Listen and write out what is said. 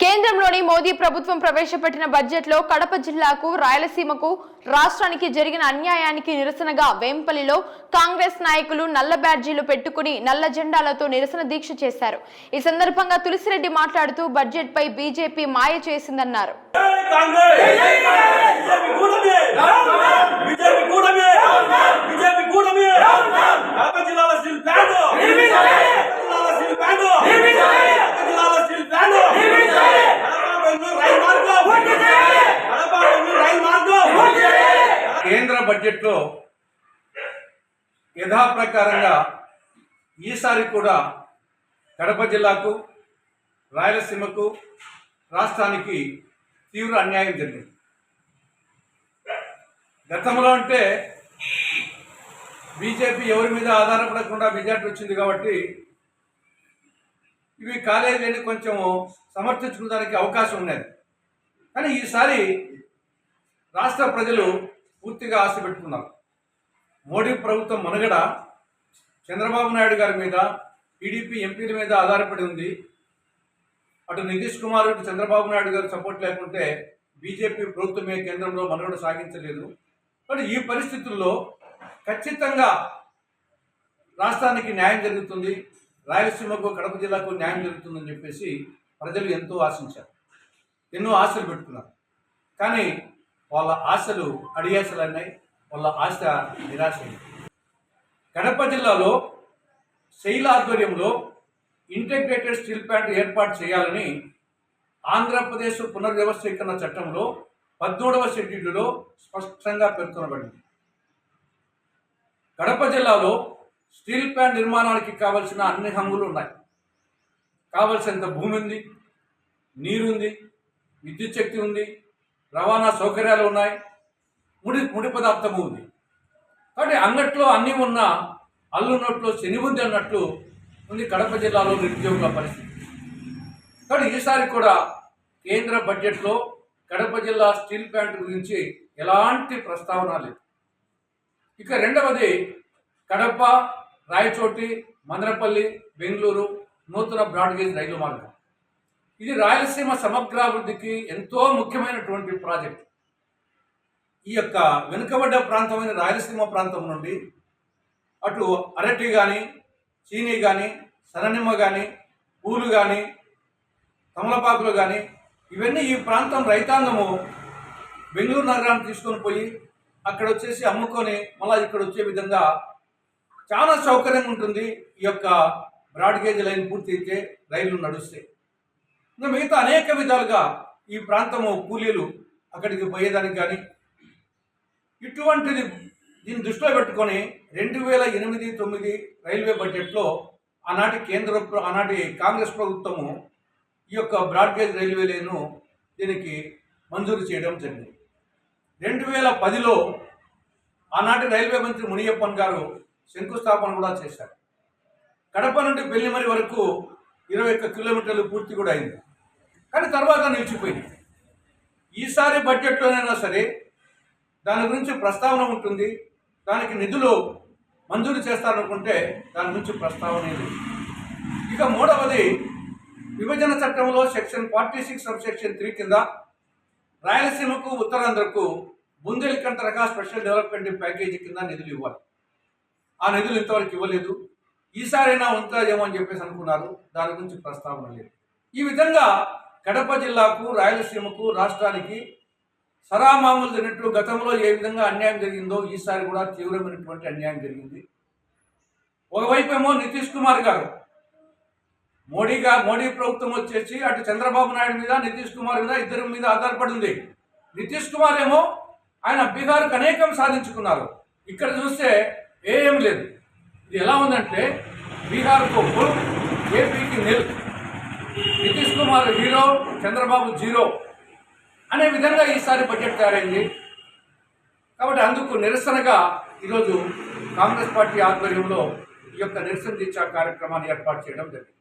కేంద్రంలోని మోదీ ప్రభుత్వం ప్రవేశపెట్టిన బడ్జెట్లో కడప జిల్లాకు రాయలసీమకు రాష్ట్రానికి జరిగిన అన్యాయానికి నిరసనగా వేంపల్లిలో కాంగ్రెస్ నాయకులు నల్ల బ్యాడ్జీలు పెట్టుకుని నల్ల జెండాలతో నిరసన దీక్ష చేశారు. ఈ సందర్భంగా తులసిరెడ్డి మాట్లాడుతూ బడ్జెట్ పై బీజేపీ మాయ చేసిందన్నారు జై కాంగ్రెస్ బీజేపీ కూటమి బీజేపీ కూటమి బీజేపీ కూటమి కడప జిల్లాల స్టీల్ ప్లాంట్ కడప జిల్లాల స్టీల్ ప్లాంట్ కడప జిల్లాల steel plant Kadapa Bengaluru rail మార్గం కడప బెంగళూరు రైలు మార్గం కేంద్ర బడ్జెట్లో యథాప్రకారంగా ఈసారి కూడా కడప జిల్లాకు రాయలసీమకు రాష్ట్రానికి తీవ్ర అన్యాయం జరిగింది. గతంలో అంటే బీజేపీ ఎవరి మీద ఆధారపడకుండా మెజార్టీ వచ్చింది కాబట్టి ఇవి కాలేజీని కొంచెం సమర్థించుకోవడానికి అవకాశం ఉన్నది. కానీ ఈసారి రాష్ట్ర ప్రజలు పూర్తిగా ఆశ పెట్టుకున్నారు మోడీ ప్రభుత్వం మనుగడ చంద్రబాబు నాయుడు గారి మీద టీడీపీ ఎంపీల మీద ఆధారపడి ఉంది. అటు నితీష్ కుమార్ ఇటు చంద్రబాబు నాయుడు గారు సపోర్ట్ లేకుంటే బీజేపీ ప్రభుత్వమే కేంద్రంలో మనుగడ సాగించలేదు. కానీ ఈ పరిస్థితుల్లో ఖచ్చితంగా రాష్ట్రానికి న్యాయం జరుగుతుంది. రాయలసీమకు కడప జిల్లాకు న్యాయం జరుగుతుందని చెప్పేసి ప్రజలు ఎంతో ఆశించారు. ఎన్నో ఆశలు పెట్టుకున్నారు. కానీ వాళ్ళ ఆశలు అడియాసలు అన్నాయి వాళ్ళ ఆశ నిరాశ కడప జిల్లాలో శైల ఆధ్వర్యంలో ఇంటిగ్రేటెడ్ స్టీల్ ప్లాంట్ ఏర్పాటు చేయాలని ఆంధ్రప్రదేశ్ పునర్వ్యవస్థీకరణ చట్టంలో పద్మూడవ షెడ్యూల్లో స్పష్టంగా పేర్కొనబడింది. కడప జిల్లాలో స్టీల్ ప్లాంట్ నిర్మాణానికి కావలసిన అన్ని హంగులు ఉన్నాయి. కావలసినంత భూమి ఉంది నీరుంది విద్యుత్ శక్తి ఉంది రవాణా సౌకర్యాలు ఉన్నాయి. ముడి ముడి పదార్థము ఉంది. కాబట్టి అంగట్లో అన్నీ ఉన్న అల్లున్నట్లు శని ఉంది అన్నట్లు ఉంది కడప జిల్లాలో నిరుద్యోగుల పరిస్థితి. కానీ ఈసారి కూడా కేంద్ర బడ్జెట్లో కడప జిల్లా స్టీల్ ప్లాంట్ గురించి ఎలాంటి ప్రస్తావన లేదు. ఇక రెండవది కడప రాయచోటి మందరపల్లి బెంగళూరు నూతన బ్రాడ్గేజ్ రైలు మార్గం. ఇది రాయలసీమ సమగ్రాభివృద్ధికి ఎంతో ముఖ్యమైనటువంటి ప్రాజెక్ట్. ఈ యొక్క వెనుకబడ్డ ప్రాంతమైన రాయలసీమ ప్రాంతం నుండి అటు అరటి కానీ చీనీ కానీ సరనిమ్మ కానీ పూలు కానీ తమలపాకులు కానీ ఇవన్నీ ఈ ప్రాంతం రైతాంగము బెంగళూరు నగరాన్ని తీసుకొని పోయి అక్కడ వచ్చేసి అమ్ముకొని మళ్ళీ ఇక్కడ వచ్చే విధంగా చాలా సౌకర్యంగా ఉంటుంది. ఈ యొక్క బ్రాడ్గేజ్ లైన్ పూర్తి అయితే రైళ్ళు నడుస్తాయి. ఇంకా మిగతా అనేక విధాలుగా ఈ ప్రాంతము కూలీలు అక్కడికి పోయేదానికి కానీ ఇటువంటిది దీన్ని దృష్టిలో పెట్టుకొని రెండు వేల ఎనిమిది తొమ్మిది రైల్వే బడ్జెట్లో ఆనాటి కేంద్ర ఆనాటి కాంగ్రెస్ ప్రభుత్వము ఈ యొక్క బ్రాడ్గేజ్ రైల్వే లైను దీనికి మంజూరు చేయడం జరిగింది. రెండు వేల పదిలో ఆనాటి రైల్వే మంత్రి మునియప్పన్ గారు శంకుస్థాపన కూడా చేశారు. కడప నుండి పెళ్ళిమరి వరకు ఇరవై ఒక్క కిలోమీటర్లు పూర్తి కూడా అయింది. కానీ తర్వాత నిలిచిపోయింది. ఈసారి బడ్జెట్లోనైనా సరే దాని గురించి ప్రస్తావన ఉంటుంది. దానికి నిధులు మంజూరు చేస్తారనుకుంటే దాని గురించి ప్రస్తావన లేదు. ఇక మూడవది విభజన చట్టంలో section forty six sub section three కింద రాయలసీమకు ఉత్తరాంధ్రకు బుందేల్ఖండ్ తరహా స్పెషల్ డెవలప్మెంట్ ప్యాకేజీ కింద నిధులు ఇవ్వాలి. ఆ నిధులు ఇంతవరకు ఇవ్వలేదు. ఈసారైనా ఉంటుందేమో అని చెప్పేసి అనుకున్నారు. దాని గురించి ప్రస్తావన లేదు. ఈ విధంగా కడప జిల్లాకు రాయలసీమకు రాష్ట్రానికి సరామామూలు తినట్లు గతంలో ఏ విధంగా అన్యాయం జరిగిందో ఈసారి కూడా తీవ్రమైనటువంటి అన్యాయం జరిగింది. ఒకవైపు ఏమో నితీష్ కుమార్ గారు మోడీగా మోడీ ప్రభుత్వం వచ్చేసి అటు చంద్రబాబు నాయుడు మీద నితీష్ కుమార్ మీద ఇద్దరి మీద ఆధారపడి ఉంది నితీష్ కుమార్ ఏమో ఆయన బీహార్కు అనేకం సాధించుకున్నారు. ఇక్కడ చూస్తే ఏం లేదు. ఇది ఎలా ఉందంటే బీహార్కు ఏపీకి nil Nitish Kumar hero Chandrababu zero అనే విధంగా ఈసారి బడ్జెట్ తయారైంది. కాబట్టి అందుకు నిరసనగా ఈరోజు కాంగ్రెస్ పార్టీ ఆధ్వర్యంలో ఈ యొక్క నిరసన దీక్ష కార్యక్రమాన్ని ఏర్పాటు చేయడం జరిగింది.